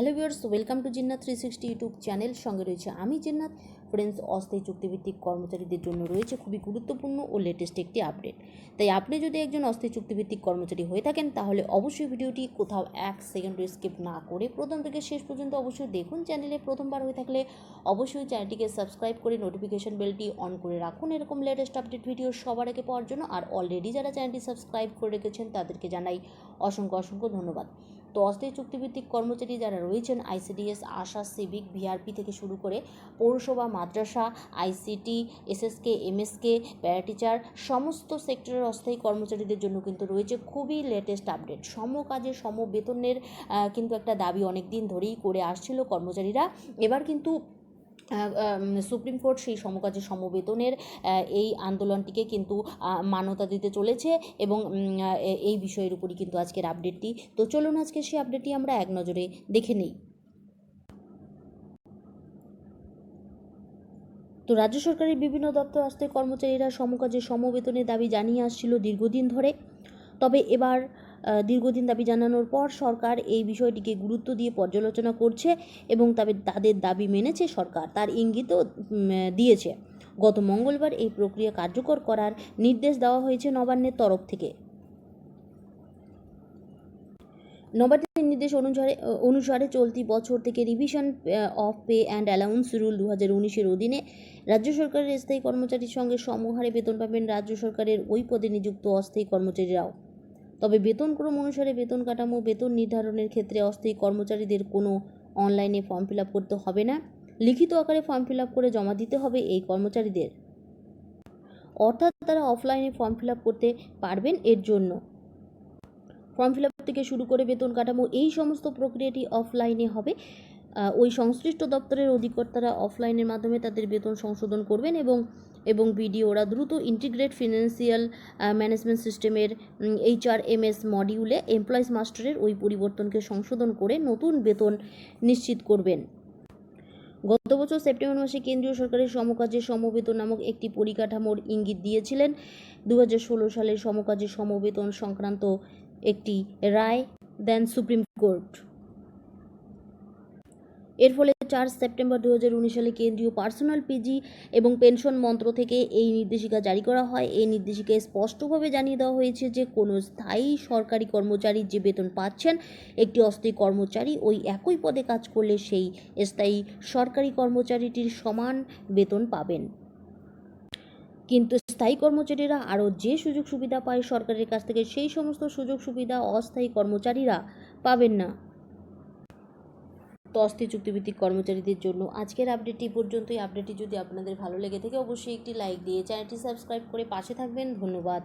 Hello viewers welcome to Jinnat three sixty YouTube channel সঙ্গে রয়েছে আমি জিন্নাত। ফ্রেন্ডস অস্থায়ী চুক্তিভিত্তিক কর্মচারীদের জন্য রয়েছে খুবই গুরুত্বপূর্ণ ও লেটেস্ট একটি আপডেট তাই আপনি যদি একজন অস্থায়ী চুক্তিভিত্তিক কর্মচারী হয়ে থাকেন, তাহলে অবশ্যই ভিডিওটি কোথাও এক সেকেন্ড স্কিপ না করে প্রথম থেকে শেষ পর্যন্ত অবশ্যই দেখুন চ্যানেলে প্রথমবার হয়ে থাকলে অবশ্যই চ্যানেলটিকে সাবস্ক্রাইব করে নোটিফিকেশন বেলটি অন করে রাখুন। এরকম লেটেস্ট আপডেট ভিডিও সবার আগে পাওয়ার জন্য আর অলরেডি যারা চ্যানেলটি সাবস্ক্রাইব করে রেখেছেন, তাদেরকে জানাই অসংখ্য অসংখ্য ধন্যবাদ। তো অস্থায়ী চুক্তিভিত্তিক কর্মচারী যারা রয়েছেন আইসিডিএস আশা সিভিক ভিআরপি থেকে শুরু করে পৌরসভা মাদ্রাসা, ICT, SSK, MSK para teacher সমস্ত সেক্টরের অস্থায়ী কর্মচারীদের জন্য কিন্তু রয়েছে খুবই লেটেস্ট আপডেট সম কাজে সম বেতনের কিন্তু একটা দাবি অনেক দিন ধরেই করে আসছিল কর্মচারীরা। এবার কিন্তু সুপ্রিম কোর্ট সেই সমকাজে সমবেতনের এই আন্দোলনটিকে কিন্তু মান্যতা দিতে চলেছে এবং এই বিষয়ের উপরই কিন্তু আজকের আপডেটটি তো চলুন আজকে সেই আপডেটটি আমরা এক নজরে দেখে নিই। তো রাজ্য সরকারের বিভিন্ন দপ্তর আসতে কর্মচারীরা সমকাজে সমবেতনের দাবি জানিয়ে আসছিল দীর্ঘদিন ধরে। তবে এবার দীর্ঘদিন দাবি জানানোর পর সরকার এই বিষয়টিকে গুরুত্ব দিয়ে পর্যালোচনা করছে এবং তবে, তাদের দাবি মেনেছে সরকার। তার ইঙ্গিতও দিয়েছে। গত মঙ্গলবার এই প্রক্রিয়া কার্যকর করার নির্দেশ দেওয়া হয়েছে নবান্নের তরফ থেকে। নবান্নের নির্দেশ অনুসারে অনুসারে চলতি বছর থেকে revision of pay and allowance rule দু হাজার উনিশের অধীনে রাজ্য সরকারের স্থায়ী কর্মচারীর সঙ্গে সমহারে বেতন পাবেন রাজ্য সরকারের ওই পদে নিযুক্ত অস্থায়ী কর্মচারীরাও। তবে বেতনক্রম অনুসারে বেতন কাঠামো, বেতন নির্ধারণের ক্ষেত্রে অস্থায়ী কর্মচারীদের কোনো অনলাইনে ফর্ম ফিল আপ করতে হবে না। লিখিত আকারে ফর্ম ফিল আপ করে জমা দিতে হবে এই কর্মচারীদের। অর্থাৎ তারা অফলাইনে ফর্ম ফিল আপ করতে পারবেন এর জন্য। ফর্ম ফিল আপ থেকে শুরু করে বেতন কাঠামো, এই সমস্ত প্রক্রিয়াটি অফলাইনে হবে। ওই সংশ্লিষ্ট দপ্তরের অধিকর্তারা অফলাইনের মাধ্যমে তাদের বেতন সংশোধন করবেন এবং এবং বিডিওরা দ্রুত ইন্টিগ্রেট ফিনান্সিয়াল ম্যানেজমেন্ট সিস্টেমের এইচআরএমএস মডিউলে এমপ্লয়িজ মাস্টারের ওই পরিবর্তনকে সংশোধন করে নতুন বেতন নিশ্চিত করবেন। গত বছর সেপ্টেম্বর মাসে কেন্দ্রীয় সরকারের সমকাজে সমবেতন নামক একটি পরিকাঠামোর ইঙ্গিত দিয়েছিলেন। দু সালে সমকাজে সমবেতন সংক্রান্ত একটি রায় দেন সুপ্রিম কোর্ট। এর ফলে চার সেপ্টেম্বর দু হাজার উনিশ সালে কেন্দ্রীয় পার্সোনাল পিজি এবং পেনশন মন্ত্র থেকে এই নির্দেশিকা জারি করা হয়। এই নির্দেশিকায় স্পষ্টভাবে জানিয়ে দেওয়া হয়েছে যে, কোনো স্থায়ী সরকারি কর্মচারী যে বেতন পাচ্ছেন, একটি অস্থায়ী কর্মচারী ওই একই পদে কাজ করলে সেই স্থায়ী সরকারি কর্মচারীটির সমান বেতন পাবেন। কিন্তু স্থায়ী কর্মচারীরা আরও যে সুযোগ সুবিধা পায় সরকারের কাছ থেকে, সেই সমস্ত সুযোগ সুবিধা অস্থায়ী কর্মচারীরা পাবেন না। তো অস্থি চুক্তিভিত্তিক কর্মচারীদের জন্য আজকের আপডেটটি পর্যন্তই। আপডেটটি যদি আপনাদের ভালো লেগে থাকে, অবশ্যই একটি লাইক দিয়ে চ্যানেলটি সাবস্ক্রাইব করে পাশে থাকবেন। ধন্যবাদ।